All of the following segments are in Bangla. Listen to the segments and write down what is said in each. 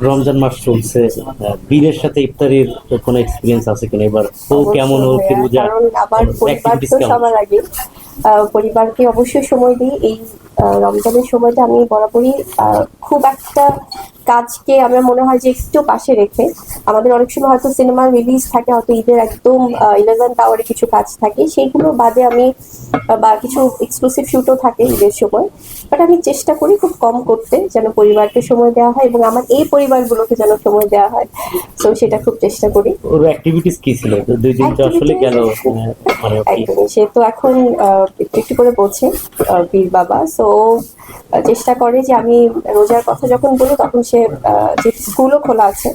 রমজান মাস চলছে বীরের সাথে ইফতারির কোনো এক্সপিরিয়েন্স আছে কিনা? এবার ও কেমন ও কি রোজা কারণ আমার পরিবার তো সবার আগে আহ, পরিবারকে অবশ্যই সময় দিই। এই রমজানের সময়টা আমি বরাবরই আহ, খুব একটা কাজকে আমার মনে হয় যে একটু পাশে রেখে আমাদের অনেক সময় হয়তো সিনেমার রিলিজ থাকে হয়তো ঈদের একদম ইলেভেন্থ আওয়ারে কিছু কাজ থাকে সেইগুলো বাদে আমি বা কিছু এক্সক্লুসিভ শুটও থাকে ঈদের সময় বাট আমি চেষ্টা করি খুব কম করতে যেন পরিবারকে সময় দেওয়া হয় এবং আমার এই পরিবারগুলোকে যেন সময় দেওয়া হয় তো সেটা খুব চেষ্টা করি। ওর অ্যাক্টিভিটিস কি ছিল? দুই দিন তো আসলে গেল মানে সে তো এখন একটু করে বলছে বীর বাবা সো চেষ্টা করে যে আমি রোজার কথা যখন বলি তখন সে আহ, যে স্কুলও খোলা আছে।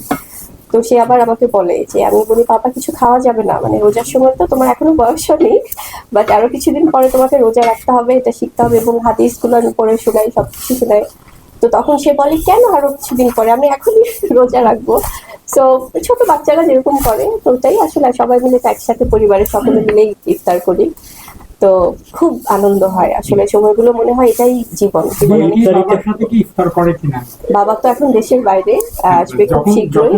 তো সে আবার আমাকে বলে যে আমি বলি বাবা কিছু খাওয়া যাবে না। মানে রোজার সময় তো তোমার এখনও বয়স নেই বাট আরও কিছুদিন পরে তোমাকে রোজা রাখতে হবে এটা শিখতে হবে এবং হাদিসগুলো আমি পড়ে শোনাই সব কিছু শোনাই। তো তখন সে বলে কেন আরও কিছুদিন পরে? আমি এখনই রোজা রাখব। তো ছোট বাচ্চারা যেরকম করে তো ওটাই আসলে সবাই মিলে একসাথে পরিবারের সকলে মিলেই ইফতার করি। তো খুব আনন্দ হয়। আসলে সময়গুলো মনে হয় এটাই জীবন। বাবা তো এখন দেশের বাইরে আসবে খুব শীঘ্রই।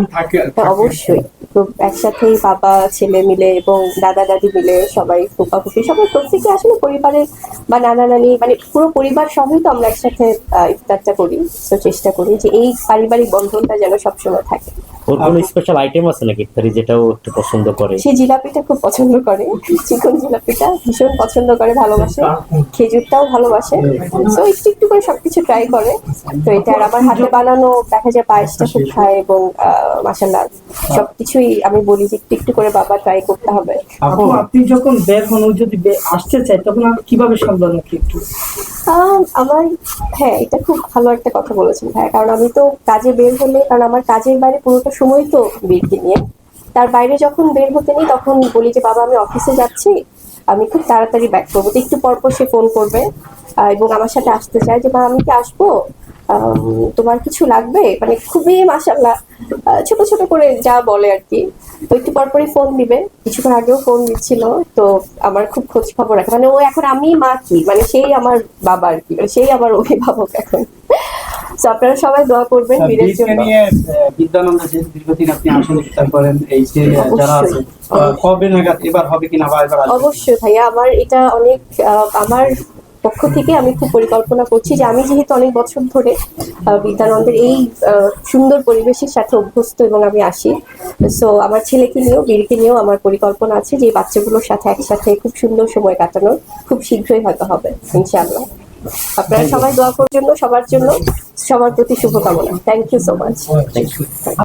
অবশ্যই। তো একসাথেই বাবা ছেলে মিলে এবং দাদা দাদি মিলে সবাই ফুপা ফুপি সবাই প্রত্যেকে আসলে পরিবারের বা নানা নানি মানে পুরো পরিবার সবই তো আমরা একসাথে ইফতারটা করি। তো চেষ্টা করি যে এই পারিবারিক বন্ধনটা যেন সবসময় থাকে। ওর কোনো স্পেশাল আইটেম আছে নাকি ইফতারি যেটাও একটু পছন্দ করে? সে জিলাপিটা খুব পছন্দ করে। চিকন জিলাপিটা ভীষণ পছন্দ করে ভালোবাসে। খেজুরটাও ভালোবাসে। তো একটু একটু করে সবকিছু ট্রাই করে। তো এটা আর আমার হাতে বানানো দেখা যায় পায়েসটা খুব খায় এবং মাসাল্লাহ সবকিছুই আমি বলি যে একটু একটু করে বাবা ট্রাই করতে হবে। আপু আপনি যখন বের হন যদি আসতে চায় তখন আপনি কীভাবে সামলান ওকে একটু? আমার হ্যাঁ এটা খুব ভালো একটা কথা বলেছেন ভাই। কারণ আমি তো কাজে বের হলে কারণ আমার কাজের বাইরে পুরোটা সময় তো বীরকে নিয়ে। তার বাইরে যখন বের হতে নেই তখন বলি যে বাবা আমি অফিসে যাচ্ছি। আমি খুব তাড়াতাড়ি ব্যাক করব। তো একটু পর পর সে ফোন করবে এবং আমার সাথে আসতে চায় যে, মা, আমি কি আসব? তোমার কিছু লাগবে? মানে খুবই মাসাল্লাহ ছোট ছোট করে যা বলে আর কি। তো একটু পরপরই ফোন দিবে। কিছুক্ষণ আগেও ফোন দিচ্ছিল, তো আমার খুব খোঁজ খবর রাখে মানে ও এখন আমি মা কি? মানে সেই আমার বাবা আর কি। মানে সেই আমার অভিভাবক এখন। তো আপনারা সবাই দোয়া করবেন বীরের জন্য। নিয়ে বিদ্যানন্দ যে দীর্ঘদিন আপনি ইফতার করেন এই যে যারা আছে কবে নাগাদ এবার হবে কিনা বা এবার? অবশ্যই ভাইয়া আমার এটা অনেক আমার পক্ষ থেকে আমি খুব পরিকল্পনা করছি যে আমি যেহেতু অনেক বছর ধরে বিদ্যানন্দের এই সুন্দর পরিবেশের সাথে অভ্যস্ত এবং আমি আসি। সো আমার ছেলেকে নিয়েও বীরকে নিয়েও আমার পরিকল্পনা আছে যে বাচ্চাগুলোর সাথে একসাথে খুব সুন্দর সময় কাটানোর খুব শীঘ্রই হয়তো হবে ইনশাআল্লাহ। আপনারা সবাই দোয়া করার জন্য সবার জন্য। সবার প্রতি শুভকামনা thank you so much thank you.